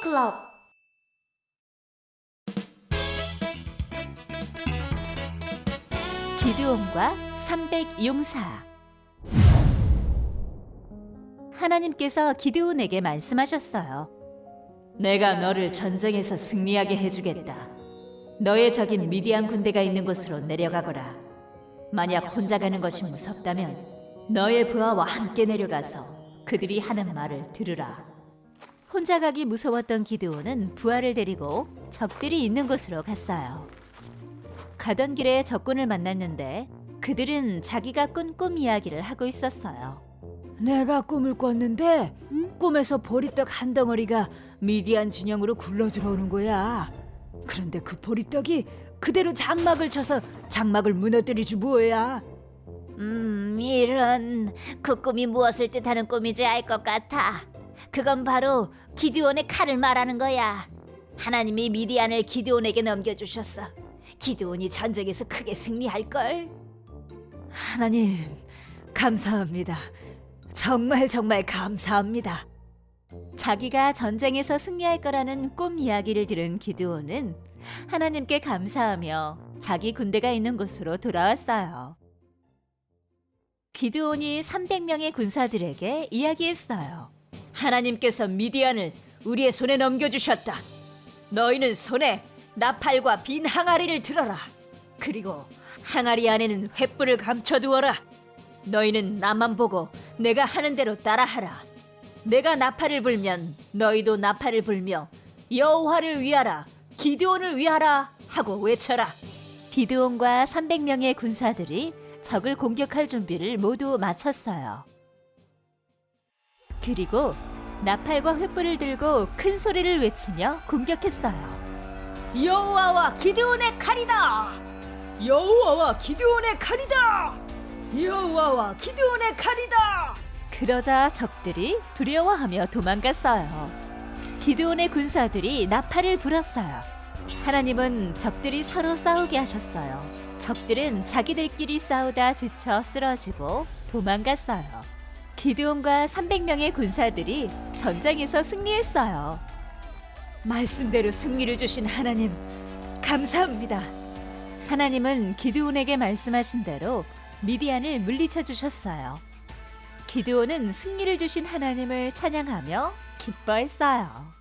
클럽. 기드온과 300 용사 하나님께서 기드온에게 말씀하셨어요. 내가 너를 전쟁에서 승리하게 해주겠다. 너의 적인 미디안 군대가 있는 곳으로 내려가거라. 만약 혼자 가는 것이 무섭다면 너의 부하와 함께 내려가서 그들이 하는 말을 들으라. 혼자 가기 무서웠던 기드온은 부하를 데리고 적들이 있는 곳으로 갔어요. 가던 길에 적군을 만났는데 그들은 자기가 꾼 꿈 이야기를 하고 있었어요. 내가 꿈을 꿨는데 꿈에서 보리떡 한 덩어리가 미디안 진영으로 굴러 들어오는 거야. 그런데 그 보리떡이 그대로 장막을 쳐서 장막을 무너뜨리지 뭐야. 음, 이런 그 꿈이 무엇을 뜻하는 꿈인지 알 것 같아. 그건 바로 기드온의 칼을 말하는 거야. 하나님이 미디안을 기드온에게 넘겨주셨어. 기드온이 전쟁에서 크게 승리할 걸. 하나님, 감사합니다. 정말 정말 감사합니다. 자기가 전쟁에서 승리할 거라는 꿈 이야기를 들은 기드온은 하나님께 감사하며 자기 군대가 있는 곳으로 돌아왔어요. 기드온이 300명의 군사들에게 이야기했어요. 하나님께서 미디안을 우리의 손에 넘겨주셨다. 너희는 손에 나팔과 빈 항아리를 들어라. 그리고 항아리 안에는 횃불을 감춰두어라. 너희는 나만 보고 내가 하는 대로 따라하라. 내가 나팔을 불면 너희도 나팔을 불며 여호와를 위하라, 기드온을 위하라 하고 외쳐라. 기드온과 300명의 군사들이 적을 공격할 준비를 모두 마쳤어요. 그리고 나팔과 횃불을 들고 큰 소리를 외치며 공격했어요. 여호와와 기드온의 칼이다! 여호와와 기드온의 칼이다! 여호와와 기드온의 칼이다! 그러자 적들이 두려워하며 도망갔어요. 기드온의 군사들이 나팔을 불었어요. 하나님은 적들이 서로 싸우게 하셨어요. 적들은 자기들끼리 싸우다 지쳐 쓰러지고 도망갔어요. 기드온과 300명의 군사들이 전장에서 승리했어요. 말씀대로 승리를 주신 하나님, 감사합니다. 하나님은 기드온에게 말씀하신 대로 미디안을 물리쳐 주셨어요. 기드온은 승리를 주신 하나님을 찬양하며 기뻐했어요.